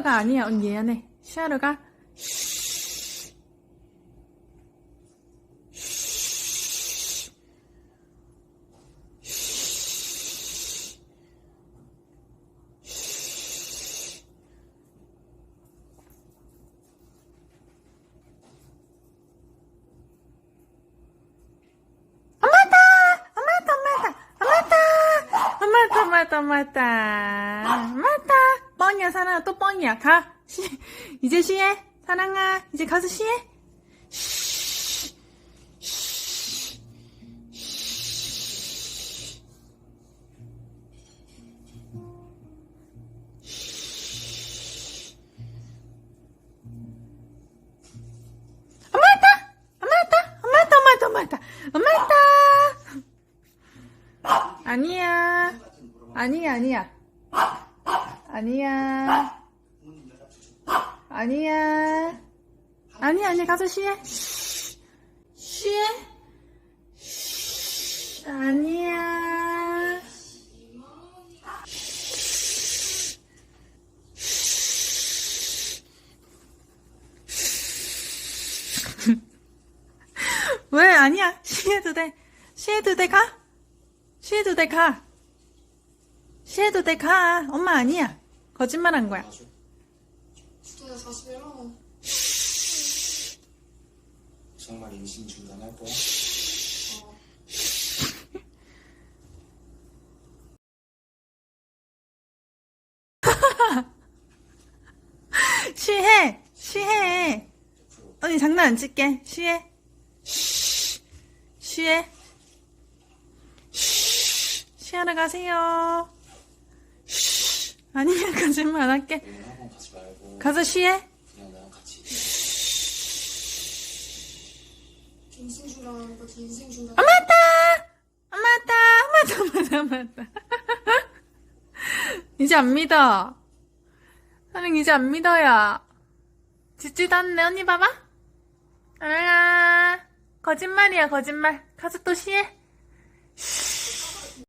시아로가 아니야. 언니 미안해. 시아로가 엄마다, 엄마다, 엄마다, 엄마다. 뻥이야, 사랑아, 또 뻥이야. 가. 시, 이제 쉬해. 사랑아, 이제 가서 쉬해. 쉬, 쉬, 쉬. 엄마다, 엄마다, 엄마다, 엄마다, 엄마다, 엄마다. 아니야. 아니야, 아니야. 아니야. 아니야. 아니야, 아니야. 가서 쉬해. 쉬해. 쉬, 아니야. 왜? 아니야. 쉬해도 돼. 쉬해도 돼, 가. 쉬해도 돼, 가. 쉬해도 돼, 가. 엄마 아니야. 거짓말 한 거야. 진짜 41만 정말 임신 중단할 거야? 쉬해. 쉬해. 언니 장난 안 칠게. 쉬해. 쉬. 쉬해. 쉬. 쉬하러 가세요. 쉬. 아니야, 거짓말 안 할게. 가지 말고 가서 쉬해. 그냥 나랑 같이 임신 중단하는 거지 인생 중단 엄마다! 엄마다! 엄마다, 엄마다, 엄마다. 이제 안 믿어. 나는 이제 안 믿어요. 짖지도 않네, 언니 봐봐. 아, 거짓말이야, 거짓말. 가서 또 쉬해. 쉬.